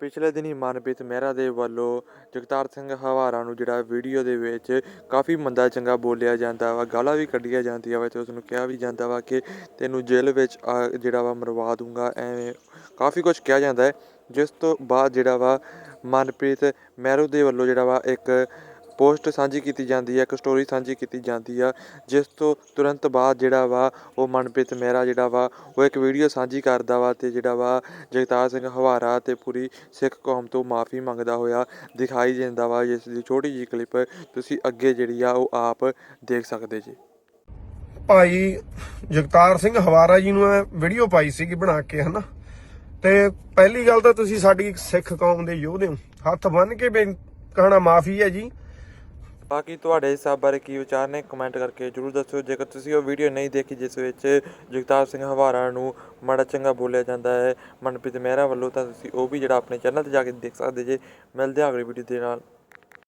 ਪਿਛਲੇ ਦਿਨੀ ਮਨਪ੍ਰੀਤ ਮਹਿਰਾ ਦੇ ਵੱਲੋਂ ਜਗਤਾਰ ਸਿੰਘ ਹਵਾਰਾ ਨੂੰ ਜਿਹੜਾ ਵੀਡੀਓ ਦੇ ਵਿੱਚ ਕਾਫੀ ਮੰਦਾ ਚੰਗਾ ਬੋਲਿਆ ਜਾਂਦਾ ਵਾ, ਗਾਲਾਂ ਵੀ ਕੱਢੀਆਂ ਜਾਂਦੀਆਂ ਵਾ ਤੇ ਉਸ ਨੂੰ ਕਿਹਾ ਵੀ ਜਾਂਦਾ ਵਾ ਕਿ ਤੈਨੂੰ ਜੇਲ੍ਹ ਵਿੱਚ ਆ ਜਿਹੜਾ ਵਾ ਮਰਵਾ ਦੂੰਗਾ, ਐਵੇਂ ਕਾਫੀ ਕੁਝ ਕਿਹਾ ਜਾਂਦਾ ਹੈ। ਜਿਸ ਤੋਂ ਬਾਅਦ ਜਿਹੜਾ ਵਾ ਮਨਪ੍ਰੀਤ ਮਹਿਰੂ ਦੇ ਵੱਲੋਂ ਜਿਹੜਾ ਵਾ ਇੱਕ ਪੋਸਟ ਸਾਂਝੀ ਕੀਤੀ ਜਾਂਦੀ ਹੈ, ਇੱਕ ਸਟੋਰੀ ਸਾਂਝੀ ਕੀਤੀ ਜਾਂਦੀ ਆ, ਜਿਸ ਤੋਂ ਤੁਰੰਤ ਬਾਅਦ ਜਿਹੜਾ ਵਾ ਉਹ ਮਨਪ੍ਰੀਤ ਮਹਿਰਾ ਜਿਹੜਾ ਵਾ, ਉਹ ਇੱਕ ਵੀਡੀਓ ਸਾਂਝੀ ਕਰਦਾ ਵਾ ਤੇ ਜਿਹੜਾ ਵਾ ਜਗਤਾਰ ਸਿੰਘ ਹਵਾਰਾ ਤੇ ਪੂਰੀ ਸਿੱਖ ਕੌਮ ਤੋਂ ਮਾਫੀ ਮੰਗਦਾ ਹੋਇਆ ਦਿਖਾਈ ਦਿੰਦਾ ਵਾ, ਜਿਸ ਦੀ ਛੋਟੀ ਜਿਹੀ ਕਲਿੱਪ ਤੁਸੀਂ ਅੱਗੇ ਜਿਹੜੀ ਆ ਉਹ ਆਪ ਦੇਖ ਸਕਦੇ ਜੀ। ਭਾਈ ਜਗਤਾਰ ਸਿੰਘ ਹਵਾਰਾ ਜੀ ਨੂੰ ਇਹ ਵੀਡੀਓ ਪਾਈ ਸੀਗੀ ਬਣਾ ਕੇ, ਹਨਾ? ਤੇ ਪਹਿਲੀ ਗੱਲ ਤਾਂ ਤੁਸੀਂ ਸਾਡੀ ਸਿੱਖ ਕੌਮ ਦੇ ਯੋਧੇ ਹੋ। ਹੱਥ ਬੰਨ ਕੇ ਬੇ ਕਹਣਾ ਮਾਫੀ ਹੈ ਜੀ। ਬਾਕੀ ਤੁਹਾਡੇ ਇਸ ਸਭ ਬਾਰੇ ਕੀ ਵਿਚਾਰ ਨੇ ਕਮੈਂਟ ਕਰਕੇ ਜਰੂਰ ਦੱਸਿਓ। ਜੇਕਰ ਤੁਸੀਂ ਉਹ ਵੀਡੀਓ ਨਹੀਂ ਦੇਖੀ, ਜਿਸ ਵਿੱਚ ਜਗਤਾਰ ਸਿੰਘ ਹਵਾਰਾ ਨੂੰ ਮਾੜਾ ਚੰਗਾ ਬੋਲਿਆ ਜਾਂਦਾ ਹੈ, ਮਨਪ੍ਰੀਤ ਮਹਿਰਾ ਵੱਲੋਂ, ਤਾਂ ਤੁਸੀਂ ਉਹ ਵੀ ਜਿਹੜਾ ਆਪਣੇ ਚੈਨਲ ਤੇ ਜਾ ਕੇ ਦੇਖ ਸਕਦੇ ਜੇ। ਮਿਲਦੇ ਹਾਂ ਅਗਲੀ ਵੀਡੀਓ ਦੇ ਨਾਲ।